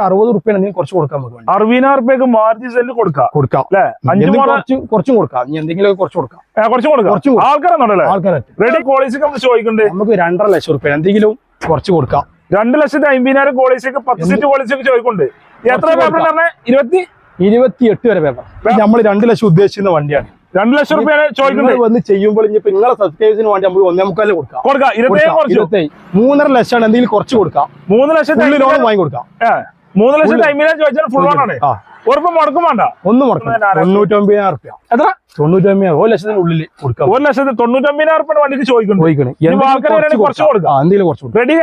അറുപത് റുപ്യ എന്തെങ്കിലും കുറച്ച് കൊടുക്കാൻ നമുക്ക് അറുപതിനായിരം റുപ്യക്ക് മാർജിൻ സെല്ല് കൊടുക്കാം. കൊടുക്കാം. അല്ലെ? അഞ്ചു കുറച്ച് കുറച്ചും കൊടുക്കാം. ഇനി എന്തെങ്കിലും കുറച്ച് കൊടുക്കാം. കുറച്ച് കൊടുക്കാം. കുറച്ച്. ആൾക്കാരാണല്ലേ ആൾക്കാരെ റെഡി കോളേജ് നമ്മൾ ചോദിക്കുന്നുണ്ട് നമുക്ക് രണ്ടര ലക്ഷം റുപ്യ എന്തെങ്കിലും കുറച്ച് കൊടുക്കാം. രണ്ട് ലക്ഷത്തി അമ്പതിനായിരം കോളേജ് പത്ത് സീറ്റ് കോളേജ് ചോദിക്കുന്നുണ്ട് എത്ര പേപ്പർ പറഞ്ഞേ ഇരുപത്തി ഇരുപത്തിയെട്ട് വരെ പേപ്പർ നമ്മൾ രണ്ട് ലക്ഷം ഉദ്ദേശിക്കുന്ന വണ്ടിയാണ്. രണ്ട് ലക്ഷം റുപ്യാണ് ചോദിക്കുന്നത് വന്ന് ചെയ്യുമ്പോൾ ഇനി നിങ്ങളെ സബ്സ്ക്രൈബേഴ്സിന് വേണ്ടി നമുക്ക് ഒന്നേ മുക്കാൽ കൊടുക്കാം. കൊടുക്കാം. ഇരുപത്തി. മൂന്നര ലക്ഷമാണ് എന്തെങ്കിലും കുറച്ച് കൊടുക്കാം. മൂന്ന് ലക്ഷത്തി ഫുള്ള് ലോൺ വാങ്ങി കൊടുക്കാം മൂന്ന് ലക്ഷം അമ്പതിനായിരം ചോദിച്ചാൽ ഫുൾ ലോൺ ആണ്. ഉറപ്പ് മുടക്കും വേണ്ട. ഒന്നും മുടക്കും. ആരാ? തൊണ്ണൂറ്റൊമ്പതിനായിരം റുപ്യ. എത്ര? തൊണ്ണൂറ്റൊമ്പതിനായിരം. ഒരു ലക്ഷത്തിന് ഉള്ളിൽ കൊടുക്കാം. ഒരു ലക്ഷത്തി തൊണ്ണൂറ്റമ്പതിനായിരം റുപ്യ വണ്ടിക്ക് ചോദിക്കുന്നു കുറച്ച് കൊടുക്കാം. എന്തെങ്കിലും കുറച്ച് റെഡി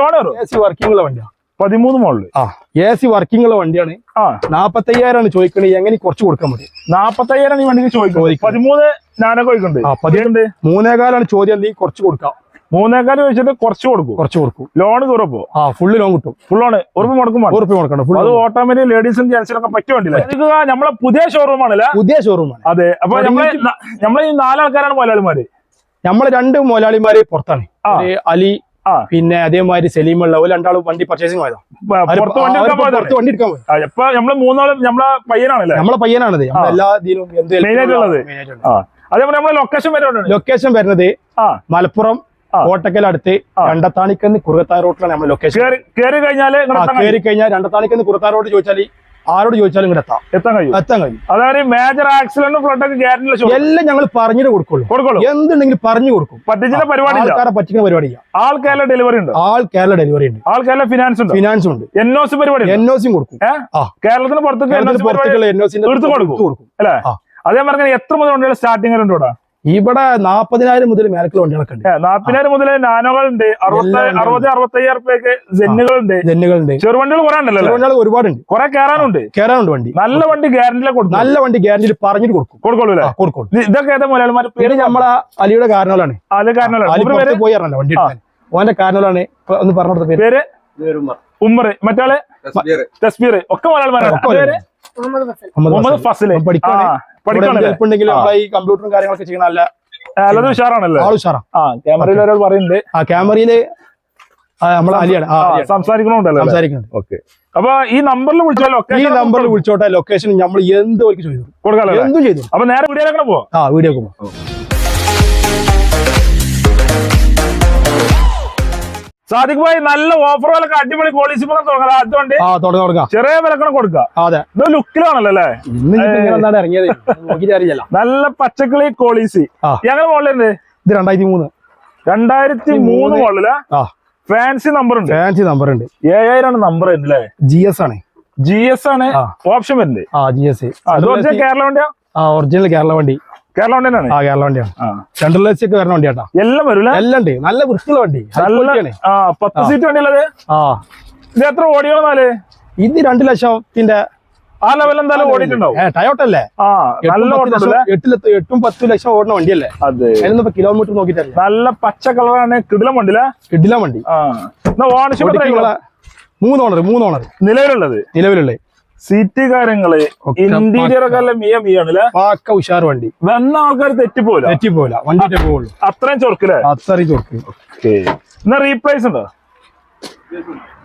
ലോൺ വരും എ സി വർക്കിംഗ് ഉള്ള വണ്ടിയാണ് പതിമൂന്ന് മോളിൽ ആ എ സി വർക്കിംഗ് ഉള്ള വണ്ടിയാണ്. ആ. നാപ്പത്തയ്യായിരം ആണ് ചോദിക്കണേ. എങ്ങനെ കുറച്ച് കൊടുക്കാൻ മതി? നാപ്പത്തയ്യായിരം ഈ വണ്ടിക്ക് ചോദിക്കും ചോദിക്കും. പതിമൂന്ന് ഞാനൊക്കെ ചോദിക്കുന്നുണ്ട്. മൂന്നേകാലാണ് ചോദ്യം നീ കുറച്ച് കൊടുക്കാം. മൂന്നേക്കാൽ വെച്ചിട്ട് കുറച്ച് കൊടുക്കും. കുറച്ച് കൊടുക്കും. ലോൺ കയറപ്പോ ആ ഫുള്ള് ലോൺ കിട്ടും. ഫുൾ ലോൺ ഉറപ്പ് മുടക്കും ഉറപ്പ് കൊടുക്കണം ഫുൾ അത് ഓട്ടോമാറ്റിക് ലേഡീസും ജെന്റ്സിനൊക്കെ പറ്റുവേണ്ടില്ല? ഇത് നമ്മളെ പുതിയ ഷോറൂം ആണല്ലേ? പുതിയ ഷോറൂമാണ് അതെ അപ്പൊ നമ്മളെ നമ്മളെ ഈ നാലാൾക്കാരാണ് മുതലാളിമാര്. നമ്മൾ രണ്ട് മുതലാളിമാര് പുറത്താണ്. അലി പിന്നെ അതേമാതിരി സലീമുള്ള ഒരു രണ്ടാളും വണ്ടി പർച്ചേസിംഗ് പോയതാ. പുറത്ത് വണ്ടി എടുക്കാൻ പോയത്. നമ്മൾ മൂന്നാളും നമ്മളെ പയ്യനാണല്ലേ? നമ്മളെ പയ്യനാണത്. നമ്മളെ ആ. എല്ലാ ഇതിലും എന്ത് Main ആയിട്ടുള്ളത്. ആ. അതേപോലെ നമ്മളെ ലൊക്കേഷൻ ലൊക്കേഷൻ വരുന്നത് മലപ്പുറം ആ. കോട്ടക്കലടുത്ത് ആ. രണ്ടത്താണിക്കന്ന് കുറുകത്താ റോട്ടിലാണ് നമ്മൾ ലൊക്കേഷൻ കയറി കഴിയും. കയറി കഴിഞ്ഞാൽ രണ്ടത്താണിക്കന്ന് കുറുകത്താ റോഡ് ചോദിച്ചാൽ ആരോട് ചോദിച്ചാലും ഇങ്ങോട്ട് എത്താം. എത്താൻ കഴിയും. എത്താൻ കഴിയും. അതായത് മേജർ ആക്സിഡന്റ് ഫ്ലഡൊക്കെ ഗ്യാരണ്ടി എല്ലാം ഞങ്ങൾ പറഞ്ഞിട്ട് കൊടുക്കുള്ളൂ. കൊടുക്കുള്ളൂ. എന്തുണ്ടെങ്കിലും പറഞ്ഞു കൊടുക്കും. പറ്റിച്ചിട്ട് പരിപാടി ആൾക്കാരെ പറ്റിക്കുന്ന പരിപാടി ആൾ കേരള ഡെലിവറി ഉണ്ട്? ആൾ കേരള ഡെലിവറി ഉണ്ട്. ആൾ കേരള ഫിനാൻസ് ഉണ്ട്? ഫിനാൻസ് ഉണ്ട്. എൻ ഒ സി പരിപാടി. എൻ ഒ സിയും കൊടുക്കും. കേരളത്തിന് പുറത്തേക്ക് എൻ ഒ സി കൊടുക്കും. അല്ലേ. അതേ പറഞ്ഞാൽ എത്ര മുതൽ സ്റ്റാർട്ടിംഗ് ഉണ്ട് ഇവിടെ? ഇവിടെ നാപ്പതിനായിരം മുതൽ മേലക്കുള്ള വണ്ടികളൊക്കെ ഉണ്ട്. നാൽപ്പതിനായിരം മുതൽ നാനോകളുണ്ട്. അറുപത് അറുപത്തയ്യായിരം റുപ്യക്ക് ജെന്നുകളുണ്ട് ജെന്നുകളുണ്ട്. ചെറുവണ്ടികൾ കുറെ ഉണ്ടല്ലോ ചെറുവണ്ടികൾ വണ്ടികൾ ഒരുപാടുണ്ട്. കുറെ കയറാനുണ്ട് കയറാനുണ്ട് വണ്ടി. നല്ല വണ്ടി ഗ്യാരണ്ടിയിലെ കൊടുക്കും. നല്ല വണ്ടി ഗ്യാരണ്ടിയിൽ പറഞ്ഞിട്ട് കൊടുക്കും. കൊടുക്കുള്ളൂ കൊടുക്കും. ഇതൊക്കെ ഏതാ മുതലാളിമാർ പേര്? നമ്മളെ അലിയുടെ കാരണങ്ങളാണ്. അത് കാരണങ്ങളാണ്. അലി പേര്? പോയി ഇറങ്ങണ്ട വണ്ടി എടുക്കാൻ. ഓന്റെ കാരണങ്ങളാണ്. ഒന്ന് പറഞ്ഞു കൊടുത്ത പേര്. ഉമ്മർ. മറ്റാൾ തസ്ബീർ. ഒക്കെ പേര്? മുഹമ്മദ് ഫസൽ. മുഹമ്മദ് ഫസൽ. അവൻ പഠിക്കാണ്. നമ്മളെ ഈ കമ്പ്യൂട്ടറും കാര്യങ്ങളൊക്കെ ചെയ്യണ നല്ല അല്ലത് ഉഷാറാണല്ലേ? ഉഷാറാ. ആ ക്യാമറയിൽ ഒരാൾ പറയുന്നുണ്ട്. ആ ക്യാമറയിൽ ആ, നമ്മളെ അലിയാണ്. ആ, ആ, അലിയാണ്. സംസാരിക്കണുണ്ടല്ലോ സംസാരിക്കുന്നുണ്ട് ഓക്കെ. അപ്പൊ ഈ നമ്പറിൽ ഈ നമ്പറിൽ വിളിച്ചോട്ടെ ലൊക്കേഷൻ നമ്മൾ എന്ത് ചെയ്തു കൊടുക്കാമല്ലോ എന്തും ചെയ്തു അപ്പൊ നേരെ വീഡിയോയിലേക്ക് പോവാം. ആ വീഡിയോ പോകും സാദിഖ് ഭായി നല്ല ഓഫറുകളൊക്കെ അടിപൊളി പോളിസി തുടങ്ങാം. ചെറിയ വിലക്കണം കൊടുക്കാം അതെ. ഇത് ലുക്കിലാണല്ലോ അല്ലേ? നല്ല പച്ചക്കിളി ക്വാളിസി. ഞങ്ങൾ മോളിലുണ്ട് ഇത് രണ്ടായിരത്തി മൂന്ന് രണ്ടായിരത്തി മൂന്ന് മോളിൽ ഫാൻസി നമ്പർ ഉണ്ട്. ഫാൻസി നമ്പർ ഉണ്ട്. ഏഴായിരം നമ്പർ അല്ലേ? ജി എസ് ആണ്. ജി എസ് ആണ് ഓപ്ഷൻ വരുന്നത്. കേരള വണ്ടിയാ? ഒറിജിനൽ കേരള വണ്ടി. കേരള വണ്ടിയാണ്? ആ കേരള വണ്ടിയാണ്. എ സി ഒക്കെ വരുന്ന വണ്ടിയാട്ടാ. എല്ലാം വരും എല്ലാം ഉണ്ട്. നല്ല വൃത്തിയുള്ള വണ്ടി. നല്ല പത്ത് സീറ്റ് വണ്ടിയുള്ളത്? ആ. ഇത് എത്ര ഓടിയോന്നാൽ ഇത് രണ്ടു ലക്ഷത്തിന്റെ ആ ലെവൽ എന്തായാലും ഓടിയിട്ടുണ്ടാവും. ടയോട്ടല്ലേ എട്ടിൽ എട്ടും പത്ത് ലക്ഷം- ലക്ഷം ലക്ഷം ഓടുന്ന വണ്ടിയല്ലേ? അതെ. അതിനൊന്നും ഇപ്പൊ കിലോമീറ്റർ നോക്കിയിട്ടല്ല? നല്ല പച്ച കളറാണ് കിടിലം വണ്ടിയില്ല? കിടില വണ്ടി. ഓണർഷിപ്പ് മൂന്ന് ഓണർ മൂന്ന് ഓണർ നിലവിലുള്ളത്? നിലവിലുള്ള സീറ്റ് കാര്യങ്ങൾ ഇന്റീരിയർ ഒക്കെ മിയ മിയാണല്ലേ പാക്ക ഉഷാർ വണ്ടി. വന്ന ആൾക്കാർ തെറ്റിപ്പോല തെറ്റി പോല വണ്ടി പോകുള്ളൂ അത്രയും ചൊറുക്കില്ലേ? അത്രയും ചൊർക്ക് എന്നാ റീപ്ലേസ് ഉണ്ടോ?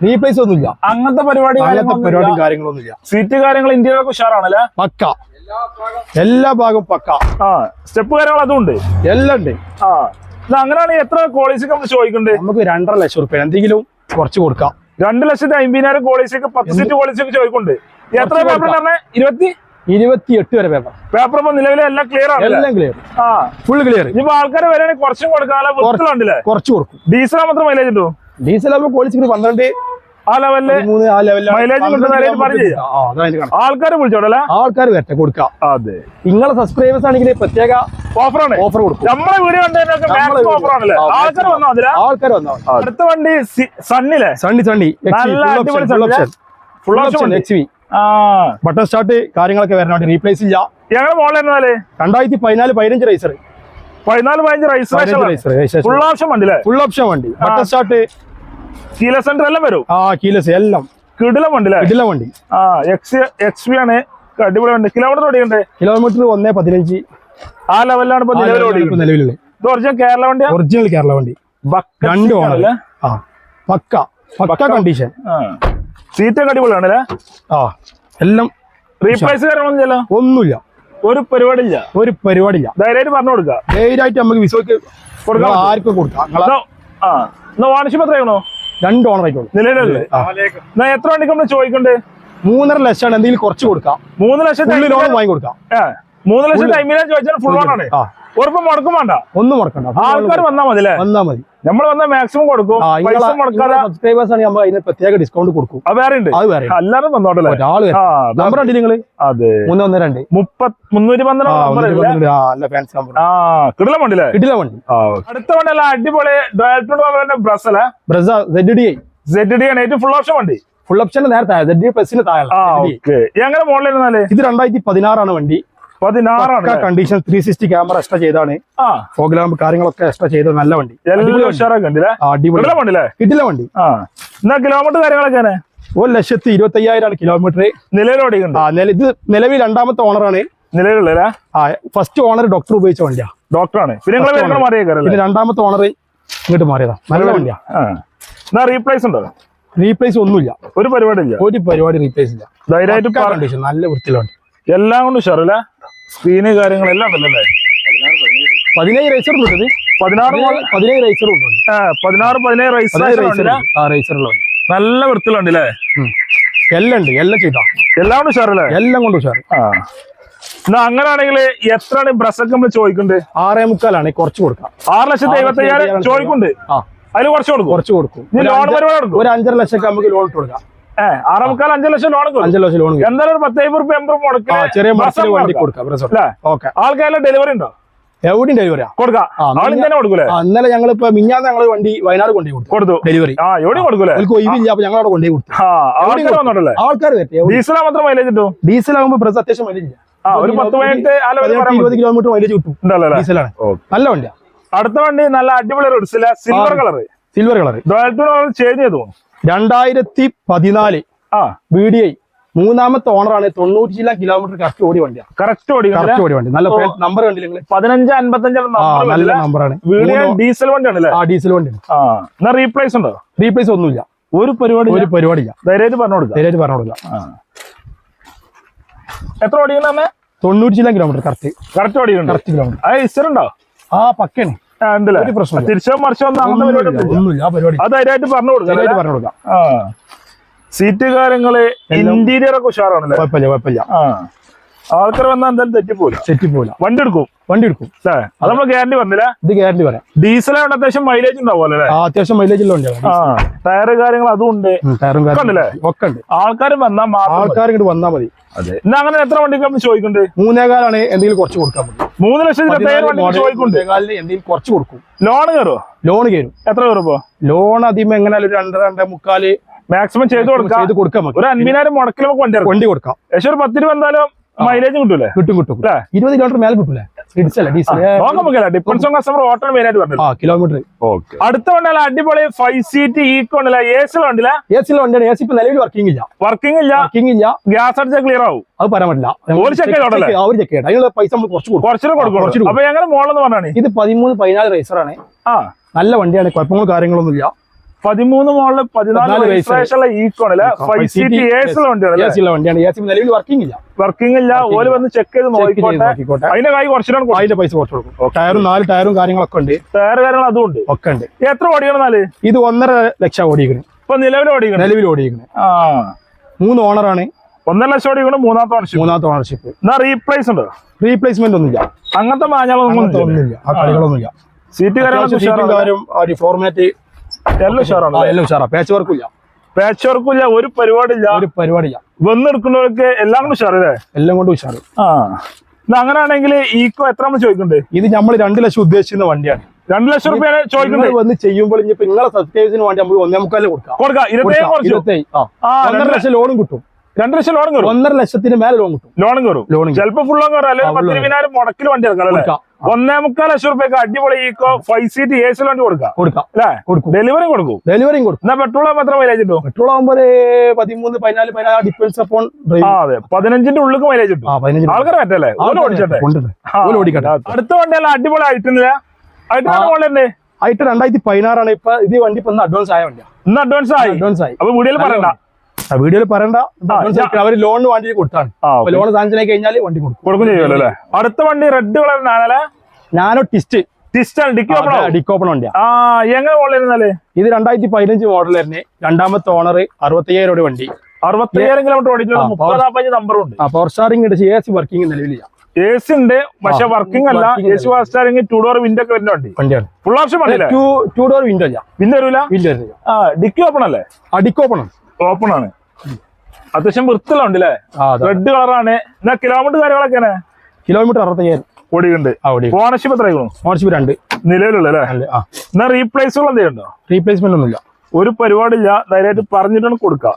റീപ്ലേസ് ഒന്നുമില്ല. അങ്ങനത്തെ പരിപാടി അങ്ങനത്തെ പരിപാടിയും കാര്യങ്ങളൊന്നുമില്ല. സീറ്റ് കാര്യങ്ങൾ ഉഷാറാണല്ലേ? പക്ക. എല്ലാ ഭാഗവും പക്ക. ആ സ്റ്റെപ്പ് കാര്യങ്ങൾ അതും ഉണ്ട്? എല്ലാം ഉണ്ട്. ആ അങ്ങനെയാണെങ്കിൽ എത്ര കോളേജൊക്കെ നമ്മൾ ചോദിക്കണ്ടേ? നമുക്ക് രണ്ടര ലക്ഷം റുപ്യ എന്തെങ്കിലും കുറച്ച് കൊടുക്കാം. രണ്ട് ലക്ഷത്തി അമ്പതിനായിരം കോളേജിലേക്ക് പത്ത് സീറ്റ് കോളേജിലേക്ക് ചോദിക്കുന്നുണ്ട് എത്ര പേപ്പർ ഇരുപത്തി? ഇരുപത്തിയെട്ട് വരെ പേപ്പർ. പേപ്പർ ഇപ്പൊ നിലവിലെ എല്ലാം ക്ലിയർ ആണ് എല്ലാം ക്ലിയർ ആ. ഫുൾ ക്ലിയർ ഇപ്പൊ ആൾക്കാർ വരാണെങ്കിൽ കുറച്ചും കൊടുക്കാനുള്ള കുറച്ച് കൊടുക്കും. ഡീസൽ മാത്രം മൈലേജ് കിട്ടും ഡീസൽ ആകുമ്പോൾ ക്വാളിറ്റി പന്ത്രണ്ട് ആ ലെവലിൽ ആ ലെവലിൽ. ആൾക്കാർ വിളിച്ചോടല്ലേ ആൾക്കാർ വരട്ടെ കൊടുക്കാം. അതെ. നിങ്ങളെ സബ്സ്ക്രൈബേഴ്സ് ആണെങ്കിൽ പ്രത്യേക ഓഫറാണ് ഓഫർ കൊടുക്കും. നമ്മളെ വീഡിയോ. ഓഫറാണല്ലേ ആൾക്കാർ അതിലാ? വന്നാൽ അടുത്ത വണ്ടി സണ്ണിലെ Sunny Sunny full option full option X V button start കാര്യങ്ങളൊക്കെ വരാൻ വേണ്ടി. റീപ്ലേസ് ഇല്ല. ഞങ്ങൾ മോളിലെന്നാൽ രണ്ടായിരത്തി പതിനാല് പതിനഞ്ച് റൈസർ പതിനാല് പതിനഞ്ച് ഫുൾ ഓപ്ഷൻ വണ്ടി ഫുൾ ഓപ്ഷൻ വണ്ടി. ബട്ടൺ സ്റ്റാർട്ട് കീല സെന്റർ എല്ലാം വരും? ആ കീലസ് എല്ലാം. കിടില വണ്ടി കിടില വണ്ടി. ആ എക്സ് എക്സ് പി ആണ്. അടിപൊളി വണ്ടി. കിലോമീറ്റർ ഓടിക്കണ്ടേ? കിലോമീറ്റർ ഒന്നേ പതിനഞ്ച്. ആ ലെവലിലാണ് ഇപ്പൊ നിലവിൽ ഓടിക്കുന്നത് നിലവിലുള്ള ഇത് ഒറിജിനൽ കേരള വണ്ടി ഒറിജിനൽ കേരള വണ്ടി. രണ്ട് ഓണല്ലേ? ആ. പക്ക. പക്ക കണ്ടീഷൻ ആ സീറ്റ് ഒക്കെ അടിപൊളിയാണ് അല്ലേ ആ എല്ലാം റീപ്ലേസ് കാര്യങ്ങളൊന്നുമില്ല ഒന്നുമില്ല. ഒരു പരിപാടി ഇല്ല ഒരു പരിപാടിയില്ല. ധൈര്യമായിട്ട് പറഞ്ഞു കൊടുക്കാം ധൈര്യമായിട്ട് നമുക്ക് വിസോക്ക് കൊടുക്കാം ആർക്കും കൊടുക്കാം. ആ എന്നാ വാണിജ്യം എത്രയാണോ? രണ്ട് ഓണർ ആയിക്കോളൂ. നിലവിലല്ലേ. എന്നാ എത്ര വണ്ടിക്ക് നമ്മൾ ചോദിക്കണ്ടേ? മൂന്നര ലക്ഷമാണ്. എന്തെങ്കിലും കുറച്ച് കൊടുക്കാം. മൂന്ന് ലക്ഷത്തിൽ ഫുള്ള് ലോൺ വാങ്ങി കൊടുക്കാം. മൂന്ന് ലക്ഷം ടൈമിലാണ് ചോദിച്ചാൽ ഫുൾ ഓൺ ആണ് ഉറപ്പ് മുടക്കും വേണ്ട. ഒന്നും മുടക്കണ്ട. ആൾക്കാർ വന്നാൽ മതി അല്ലേ? വന്നാ മതി. നമ്മൾ വന്നാൽ മാക്സിമം കൊടുക്കും. പൈസ മുടക്കാതെ സബ്സ്ക്രൈബേഴ്സ് ആണ് നമ്മൾ അതിന് പ്രത്യേക ഡിസ്കൗണ്ട് കൊടുക്കും. അത് വേറെ ഉണ്ട്. അത് വേറെ വന്നോട്ടല്ലേ നമ്പർ ഉണ്ട് നിങ്ങൾ? അതെ. മൂന്ന് ഒന്ന് രണ്ട്. മുന്നൂറ്റി കിടില വണ്ടി അടുത്ത വണ്ടി അല്ല അടിപൊളി ഡോൾട്ടോണ്ട് ബ്രസ് അല്ലേ? Brezza Z D Z D ആണ് ഏറ്റവും ഫുൾ ഓപ്ഷൻ വണ്ടി. ഫുൾ ഓപ്ഷൻ നേരത്തെ പ്ലസിന് താഴെ എങ്ങനെ മോഡൽ ഇത് രണ്ടായിരത്തി പതിനാറാണ് വണ്ടി. പതിനാറാണ് condition three sixty camera extra ചെയ്താണ്. ആ. ഫോഗ് ലാമ്പ് കാര്യങ്ങളൊക്കെ എക്സ്ട്രാ ചെയ്ത നല്ല വണ്ടി. അടിപൊളി വണ്ടിയില്ലേ കിട്ടില്ല വണ്ടി ആ. എന്നാ കിലോമീറ്റർ കാര്യങ്ങളൊക്കെ ഒരു ലക്ഷത്തി ഇരുപത്തി അയ്യായിരമാണ് കിലോമീറ്റർ നിലവിൽ ആ നില ഇത് നിലവിൽ രണ്ടാമത്തെ ഓണറാണ് നിലവിലുള്ള ആ ഫസ്റ്റ് ഓണർ ഡോക്ടർ ഉപയോഗിച്ച വണ്ടിയാ. ഡോക്ടറാണ് പിന്നെ രണ്ടാമത്തെ ഓണർ ഇങ്ങോട്ട് മാറിയതാ. നല്ല വണ്ടിയാ. എന്നാ റീപ്ലേസ് ഉണ്ടോ? റീപ്ലേസ് ഒന്നുമില്ല. ഒരു പരിപാടി ഇല്ല ഒരു പരിപാടി റീപ്ലേസ് ഇല്ല. ധൈര്യമായിട്ട് നല്ല വൃത്തിയിലുണ്ട് എല്ലാം കൊണ്ടും ഉഷാറല്ലേ? സ്ക്രീന് കാര്യങ്ങളെല്ലാം ഉണ്ടല്ലേ? പതിനേഴ് റൈസർ ഉണ്ട് പതിനാറ് പതിനേഴ് റൈസർ ഉണ്ട് പതിനാറ് പതിനേഴ് പതിനേഴ് റൈസ് റൈസർ ആ നല്ല വൃത്തിയിലുണ്ട് അല്ലേ എല്ലാം ഉണ്ട് എല്ലാം ചെയ്താ. എല്ലാം കൊണ്ട് ഉഷാറല്ലേ? എല്ലാം കൊണ്ട് ഉഷാറ്. ആ. എന്നാ അങ്ങനെയാണെങ്കിൽ എത്രയാണ് ബ്രസ്സൊക്കെ നമ്മൾ ചോദിക്കുന്നുണ്ട് ആറേ മുക്കാലാണ് കുറച്ച് കൊടുക്കാം. ആറ് ലക്ഷത്തി എഴുപത്തി അയ്യായിരം ചോദിക്കുന്നുണ്ട്. ആ. അതിൽ കുറച്ച് കൊടുക്കും. കുറച്ച് കൊടുക്കും. ലോൺ പരിപാടി ഒരു അഞ്ചര ലക്ഷം നമുക്ക് ലോൺ ഇട്ട് കൊടുക്കാം. ആറേ മുക്കാൽ അഞ്ചു ലക്ഷം ലോൺ അഞ്ചു ലക്ഷം ലോൺ എന്തായാലും ഒരു പത്തൈമ്പത് റുപ്യ എൺപത് ചെറിയ വണ്ടി കൊടുക്കാം. ഓക്കെ. ആൾക്കാരുടെ ഡെലിവറി ഉണ്ടോ? എവിടെയും ഡെലിവറിയാ കൊടുക്കാം. ഇന്നലെ ഞങ്ങൾ ഇപ്പൊ മിഞ്ഞാന്ന് ഞങ്ങൾ വണ്ടി വയനാട് കൊണ്ടുപോയി കൊടുത്തു. കൊടുത്തു. ഡെലിവറി ആ എവിടെ കൊടുക്കൂലേ? ഒഴിവില്ല അപ്പൊ ഞങ്ങൾ അവിടെ കൊണ്ടുപോയി കൊടുത്തു. ആൾക്കാർ ഡീസലാ മാത്രം മൈലേജ് കിട്ടും ഡീസൽ ആകുമ്പോൾ പ്രസ് അത്യാവശ്യം മൈലേജ് ഒരു പത്ത് ഇരുപത് കിലോമീറ്റർ മൈലേജ് കിട്ടും. ഡീസലാണ്. നല്ല വണ്ടിയാ. അടുത്ത വണ്ടി നല്ല അടിപൊളി റെഡ്സില്ല സിൽവർ കളർ സിൽവർ കളർ ഡോൾട്ടോൺ ചേഞ്ച് ചെയ്തു. രണ്ടായിരത്തി പതിനാല് ആ. ബി ഡി ഐ മൂന്നാമത്തെ ഓണറാണ് തൊണ്ണൂറ്റി ചില കിലോമീറ്റർ കറക്റ്റ് ഓടി വണ്ടിയാണ് കറക്റ്റ് ഓടി കറക്റ്റ് ഓടി വണ്ടി. നല്ല നമ്പർ കണ്ടില്ല പതിനഞ്ച് നമ്പർ നല്ല നമ്പറാണ് ഡീസൽ വണ്ടിയാണ് ആ ഡീസൽ വണ്ടി ആ. എന്നാ റീപ്ലേസ് ഉണ്ടോ? റീപ്ലേസ് ഒന്നുമില്ല. ഒരു പരിപാടി ഒരു പരിപാടിയില്ല. ധൈര്യമായിട്ട് പറഞ്ഞു കൊടുക്കാം ധൈര്യമായിട്ട് പറഞ്ഞു. എത്ര ഓടിക്കുന്ന തൊണ്ണൂറ്റി ചില കിലോമീറ്റർ കറക്റ്റ് കറക്റ്റ് ഓടിയാണ് കറക്റ്റ് കിലോമീറ്റർ ആ പക്കയാണ് ആ ഉണ്ടല്ലേ ഒരു. തിരിച്ചോ മറിച്ചോ പറഞ്ഞു കൊടുക്കാം പറഞ്ഞു കൊടുക്കാം. ആ. സീറ്റ് കാര്യങ്ങൾ ഇന്റീരിയർ ഒക്കെ ഉഷാറാണല്ലേ? കുഴപ്പമില്ല കുഴപ്പമില്ല. ആ. ആൾക്കാർ വന്നാൽ എന്തായാലും തെറ്റിപ്പോല തെറ്റിപ്പോല പോല വണ്ടി എടുക്കും. വണ്ടി എടുക്കും. അല്ലേ? അത് നമ്മൾ ഗ്യാരണ്ടി വന്നില്ല? ഇത് ഗ്യാരണ്ടി പറയാം. ഡീസലാണ് അത്യാവശ്യം മൈലേജ് ഉണ്ടാവുമല്ലോ അല്ലേ? അത്യാവശ്യം മൈലേജ് ഉള്ള വണ്ടി ആ ടയറ് കാര്യങ്ങൾ അതും ഉണ്ട്. ടയറും ഒക്കെ ഒക്കെ ഉണ്ട്. ആൾക്കാർ വന്നാൽ മതി. ആൾക്കാർ ഇങ്ങോട്ട് വന്നാൽ മതി. അതെ. എന്നാ അങ്ങനെ എത്ര വണ്ടിക്ക് നമ്മൾ ചോദിക്കുന്നുണ്ട്? മൂന്നേകാലാണ് എന്തെങ്കിലും കുറച്ച് കൊടുക്കാൻ പറ്റും മൂന്ന് ലക്ഷത്തിൽ എന്തെങ്കിലും കുറച്ച് കൊടുക്കും. ലോൺ കയറുമോ ലോൺ കയറും എത്ര കയറുമ്പോ ലോൺ അധികം എങ്ങനെയാലും ഒരു രണ്ടര രണ്ടേ മുക്കാൽ മാക്സിമം ചെയ്ത് കൊടുക്കാം. ചെയ്ത് നമുക്ക് ഒരു അൻപതിനായിരം മുടക്കിൽ നമുക്ക് വണ്ടി വണ്ടി കൊടുക്കാം. ഏകദേശം ഒരു പത്ത് രൂപ എന്തായാലും മൈലേജ് കിട്ടൂലേ? കിട്ടും കിട്ടും? ഇരുപത് കിലോമീറ്റർ മേലെ കിട്ടൂലേ? കിലോമീറ്റർ അടുത്ത വണ്ടിയല്ല അടിപൊളി ഫൈവ് സീറ്റ് ഈക്കോ ഉണ്ടല്ല? എ സി വണ്ടില്ല എ സി വണ്ടിയാണ്. എ സി ഇപ്പൊ നിലവിൽ വർക്കിംഗ് ഇല്ല. വർക്കിംഗ് ഇല്ല. വർക്കിംഗ് ഇല്ല. ഗ്യാസ് അടിച്ചാൽ ക്ലിയർ ആവും. അത് പറയാൻ പറ്റില്ല. ഒരു check ചെയ്തോട്ടല്ലേ? അവർ ചെക്ക് ചെയ്യട്ടെ. അതിനുള്ള പൈസ നമ്മൾ കുറച്ച് കൊടുക്കും. അപ്പൊ ഞങ്ങൾ മോളെന്ന് പറഞ്ഞാണ്. ഇത് പതിമൂന്ന് പതിനാല് റേസറാണ് ആ. നല്ല വണ്ടിയാണ്. കുഴപ്പങ്ങളും കാര്യങ്ങളൊന്നും ഇല്ല. പതിമൂന്ന് മോളിൽ പതിനാല് ഈക്കോ ആണല്ലേ ഫൈവ് സീറ്റ് എ സി വണ്ടിയാണ് എ സി വണ്ടിയാണ്. എ സി നിലവിൽ വർക്കിംഗ് ഇല്ല. വർക്കിംഗ് ഇല്ല ഓൽ വന്ന് ചെക്ക് ചെയ്ത് നോക്കിക്കോട്ടെ. അതിന്റെ കായ് കുറച്ചുകൂടെ അതിന്റെ പൈസ കുറച്ച് കൊടുക്കും. ടയറും നാല് ടയറും കാര്യങ്ങളൊക്കെ ഉണ്ട്. ടയർ കാര്യങ്ങൾ അതും ഉണ്ട്. ഒക്കെ ഉണ്ട്. എത്ര ഓടിക്കണം നാല് ഇത് ഒന്നര ലക്ഷം ഓടിക്കണം ഇപ്പൊ നിലവിൽ ഓടിക്കണം? നിലവിൽ ഓടിക്കണം ആ. മൂന്ന് ഓണറാണ്. ഒന്നര ലക്ഷം ഓടിക്കണം? മൂന്നാമത്തെ ഓണർഷിപ്പ് മൂന്നാമത്തെ ഓണർഷിപ്പ് എന്നാ റീപ്ലേസ് ഉണ്ടോ? റീപ്ലേസ്മെന്റ് ഒന്നുമില്ല. അങ്ങനത്തെ മാഞ്ഞാളൊന്നും ഒന്നുമില്ല. ആ കളികളൊന്നുമില്ല സീറ്റ് കാര്യങ്ങളും ഫോർമാറ്റ് എല്ലാം ഉഷാറാണ് എല്ലാം ഉഷാറാണ് പേച്ച് വർക്കും ഇല്ല. പാച്ച് വർക്കും ഒരു പരിപാടിയില്ല. ഒരു പരിപാടിയില്ല. വന്നെടുക്കുന്നവർക്ക് എല്ലാം കൊണ്ട് ഉഷാറല്ലേ? എല്ലാം കൊണ്ട് ഉഷാറ്. ആ. അങ്ങനെയാണെങ്കിൽ ഈക്കോ എത്ര നമ്മൾ ചോദിക്കുന്നുണ്ട്? ഇത് നമ്മൾ രണ്ട് ലക്ഷം ഉദ്ദേശിക്കുന്ന വണ്ടിയാണ്. രണ്ട് ലക്ഷം റുപ്യ ചോദിക്കുന്നത് വന്ന് ചെയ്യുമ്പോൾ ഇനിയിപ്പോ നിങ്ങളെ സബ്സ്ക്രൈബേഴ്സിന് വേണ്ടി നമുക്ക് ഒന്നേ മുക്കാലിന് കൊടുക്കാം. കൊടുക്കാം. ആ. ഒന്നര ലക്ഷം ലോണും കിട്ടും. രണ്ട് ലക്ഷം ലോൺ കയറും. ഒന്നര ലക്ഷത്തിന് മേലെ ലോൺ കിട്ടും. ലോണും കയറും. ലോണും ചിലപ്പോൾ ഫുൾ ലോൺ കയറും. അല്ലെങ്കിൽ ആ, പത്ത് ഇരുപതിനായിരം മുടക്കിൽ വണ്ടി ഇറക്കാം ഒന്നേ മുക്കാൽ ലക്ഷം റുപ്യക്ക് അടിപൊളി Eeco five seat A C വണ്ടി കൊടുക്കാം. കൊടുക്കാം. അല്ലേ? കൊടുക്കും. ഡെലിവറി കൊടുക്കും. ഡെലിവറിയും കൊടുക്കും. എന്നാ പെട്രോൾ എത്ര മൈലേജ് കിട്ടും? പെട്രോൾ ആകുമ്പോൾ ഒരു പതിമൂന്ന് പതിനാല് പതിനാല് ഡിപ്പെൻസ് അപ്പോൾ അതെ. പതിനഞ്ചിന്റെ ഉള്ളിൽ. മൈലേജ് കിട്ടും ആൾക്കാർ പറ്റല്ലേ ഓടിച്ചോട്ടെ. ഓടിക്കട്ടെ. അടുത്ത വണ്ടിയല്ല അടിപൊളി ആയിട്ടില്ല ആയിട്ട്. ആയിട്ട് രണ്ടായിരത്തി പതിനാറാണ്. ഇപ്പൊ ഇത് വണ്ടി ഇപ്പൊ അഡ്വാൻസ് ആയ വണ്ടിയാണ് ഇന്ന് അഡ്വാൻസ് ആയി. അഡ്വാൻസ് ആയി. അപ്പൊ വീഡിയോയിൽ പറയണ്ട. വീഡിയോയിൽ പറയണ്ട. അവർ ലോണിന് വണ്ടി കൊടുത്താണ്. ലോൺ ആയി കഴിഞ്ഞാൽ വണ്ടി കൊടുക്കും. കൊടുക്കും ചെയ്യുമല്ലോ അല്ലേ? അടുത്ത വണ്ടി റെഡ് കളറിനാണല്ലേ ഞാനോ ടിസ്റ്റ് ടിസ്റ്റാണ് ഡിക്കി ഡിക്കോപ്പൺ വണ്ടിയാ. ആ എങ്ങനെ ഇത് രണ്ടായിരത്തി പതിനഞ്ച് മോഡലായിരുന്നു രണ്ടാമത്തെ ഓണർ അറുപത്തയ്യായിരം രൂപ വണ്ടി. അറുപത്തയ്യായിരം കിലോമീറ്റർ ഉണ്ട്. പവർ സ്റ്റാറിംഗ് ഇടിച്ച് എ സി വർക്കിംഗ് നിലവിലില്ല. എ സി ഉണ്ട് പക്ഷെ വർക്കിംഗ് അല്ല. A C steering two door window ഒക്കെ വരുന്ന വണ്ടി. വണ്ടിയാണ്. Full option two door window ഇല്ല. വിൻഡോ വരൂല? വിൻഡോ വരില്ല ഡിക്കി ഓപ്പൺ അല്ലേ? ആ ആണ്. ഓപ്പൺ ആണ്. അത്യാവശ്യം വൃത്തിയുള്ള ഉണ്ട് അല്ലേ റെഡ് കളറാണ് എന്നാ കിലോമീറ്റർ കാര്യങ്ങളൊക്കെ കിലോമീറ്റർ അറുപത്തയ്യായിരം. ഓടിയുണ്ട് ഓണർഷിപ്പ് എത്ര ഓണർഷിപ്പ് രണ്ട്. നിലവിലുള്ള എന്നാ റീപ്ലേസുകൾ എന്തെയുണ്ടോ റീപ്ലേസ്മെന്റ് ഒന്നുമില്ല. ഒരു പരിപാടിയില്ല. ധൈര്യമായിട്ട് പറഞ്ഞിട്ടാണ് കൊടുക്കും.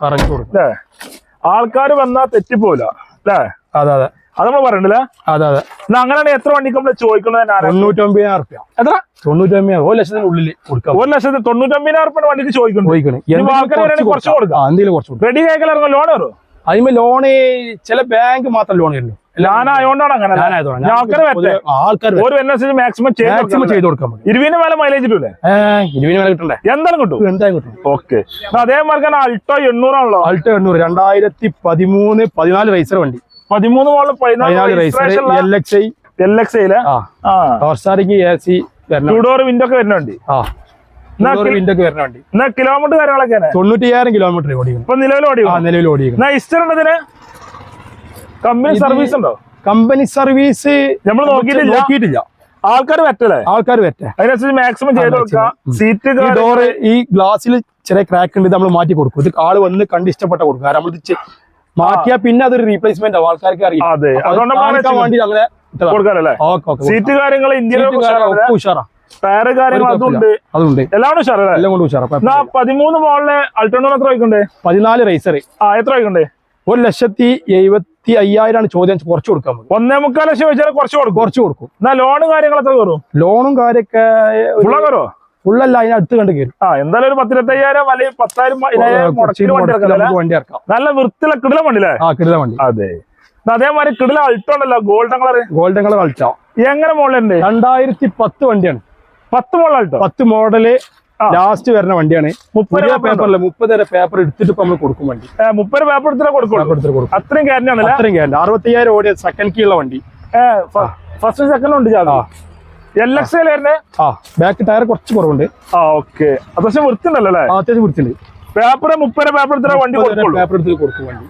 ആൾക്കാർ വന്നാൽ തെറ്റിപ്പോല അല്ലേ? അതെ അതെ. അത് നമ്മൾ പറയണ്ടല്ലേ? അതെ അതെ. എന്നാ അങ്ങനെയാണെങ്കിൽ എത്ര വണ്ടിക്ക് നമ്മൾ ചോദിക്കുന്നത് തൊണ്ണൂറ്റൊമ്പതിനായിരം റുപ്യ എത്ര? തൊണ്ണൂറ്റൊമ്പത് ഒരു ലക്ഷത്തിന് ഉള്ളിൽ കൊടുക്കാം. ഒരു ലക്ഷത്തി തൊണ്ണൂറ്റൊമ്പതിനായിരം റുപ്യ വണ്ടിക്ക് വരാണെങ്കിൽ കുറച്ച് കൊടുക്കാം. എന്തെങ്കിലും കുറച്ച് റെഡി ഇറങ്ങും ലോൺ വരും അതിന് ലോണ് ചില ബാങ്ക് മാത്രം ലോൺ തരുന്നു ഞാനായോണ്ടാണ് അങ്ങനെ ആൾക്കാർ വരട്ടെ. ആൾക്കാർ ഒരു എൻ എസ് മാക്സിമം ചെയ്ത് മാക്സിമം കൊടുക്കാം. ചെയ്ത് കൊടുക്കാൻ ഇരുപതിന് മേലെ മൈലേജ് കിട്ടൂലേ? ഏഹ് ഇരുപതിന് മേലെ കിട്ടണ്ടേ? എന്തായാലും കിട്ടും. എന്തായാലും കിട്ടും. ഓക്കെ അതേമാതിരി അൾട്ടോ എണ്ണൂറാണല്ലോ. അൾട്ടോ എണ്ണൂറ് രണ്ടായിരത്തി പതിമൂന്ന് പതിനാല് റൈസർ വണ്ടി. പതിമൂന്ന് മോളിൽ പതിനാല് L X I L X ഐയിലെ A C door window ഒക്കെ വരുന്നുണ്ട് വിൻഡോ ഒക്കെ എന്നാ കിലോമീറ്റർ കാര്യങ്ങളൊക്കെ തൊണ്ണൂറ്റിയായിരം കിലോമീറ്റർ ഓടിക്കണം ഇപ്പൊ നിലവിൽ ഓടി ആ നിലവിൽ ഓടിക്കണം എന്നാ ഇഷ്ടം ഉണ്ടതിന് കമ്പനി സർവീസ് ഉണ്ടോ? കമ്പനി സർവീസ് നമ്മൾ നോക്കിയിട്ടില്ല. നോക്കിയിട്ടില്ല. ആൾക്കാർ വെറ്റല്ലേ ആൾക്കാർ വെറ്റ അതിനനുസരിച്ച് മാക്സിമം ചെയ്ത് കൊടുക്കുക. സീറ്റ് ഡോറ് ഈ ഗ്ലാസ്സിൽ ചെറിയ ക്രാക്ക് ഉണ്ട് നമ്മൾ മാറ്റി കൊടുക്കും. ഇത് ആൾ വന്ന് കണ്ട് ഇഷ്ടപ്പെട്ട കൊടുക്കും. കാരണം നമ്മൾ ഇത് മാറ്റിയാൽ പിന്നെ അതൊരു റീപ്ലേസ്മെന്റ് ആവും. ആൾക്കാർക്ക് അറിയാം. അതെ. വേണ്ടി അങ്ങനെ സീറ്റ് കാര്യങ്ങൾ ഉഷാറാ ടയർ കാര്യങ്ങൾ ഒരു അതുണ്ട്. അതുണ്ട്. എല്ലാം ഉഷാറല്ലേ എല്ലാം കൊണ്ട് ഉഷാറാ. എന്നാ പതിമൂന്ന് മോളിലെ അൾട്ടോണർ എത്ര വയ്ക്കണ്ടേ പതിനാല് റേസർ ആ എത്ര വയ്ക്കണ്ടേ ഒരു ലക്ഷത്തി എഴുപത്തി അയ്യായിരമാണ് ചോദ്യം കുറച്ച് കൊടുക്കാൻ ഒന്നേ മുക്കാൽ ലക്ഷം വെച്ചാൽ കുറച്ച് കൊടുക്കും. കുറച്ച് കൊടുക്കും. എന്നാ ലോണും കാര്യങ്ങളൊക്കെ കയറും? ലോണും ഫുള്ള കയറോ ഫുള്ളല്ല അതിന് അടുത്ത് കണ്ട് കയറും ആ എന്തായാലും ഒരു പത്തിരത്തയ്യായിരം അല്ലെങ്കിൽ പത്തായിരം വണ്ടി ഇറക്കാം. നല്ല വൃത്തിയുള്ള കിടില വണ്ടിയില്ലേ ആ കിടില വണ്ടി. അതെ. അതേമാതിരി കിടില അൾട്ടോ ഉണ്ടല്ലോ golden colour golden colour Alto. എങ്ങനെ മോഡലുണ്ട് രണ്ടായിരത്തി പത്ത് വണ്ടിയാണ്. പത്ത് മോഡൽ അൾട്ടോ? പത്ത് മോഡൽ ലാസ്റ്റ് വരുന്ന വണ്ടിയാണ്. മുപ്പത് പേപ്പറിൽ മുപ്പത് വരെ പേപ്പർ എടുത്തിട്ട് ഇപ്പൊ നമ്മൾ കൊടുക്കും വണ്ടി. മുപ്പത് പേപ്പർ എടുത്തിട്ട് കൊടുക്കും. അത്രയും ഗ്യാരണ്ടി അത്രയും അറുപത്തി അറുപത്തയ്യായിരം ഓടിയ സെക്കൻഡ് കീഴുള്ള വണ്ടി. ഫസ്റ്റ് സെക്കൻഡ് ഉണ്ട് എൽ എക്സ് ആയിരുന്നേ ആ. ബാക്ക് ടയർ കുറച്ച് കുറവുണ്ട്. ആ ഓക്കെ അത്യാവശ്യം വൃത്തിണ്ടല്ലോ അല്ലേ? അത്യാവശ്യം വൃത്തിണ്ട് പേപ്പർ മുപ്പത് പേപ്പർ എടുത്തിട്ട് വണ്ടി പേപ്പർ എടുത്തിട്ട് കൊടുക്കും വണ്ടി.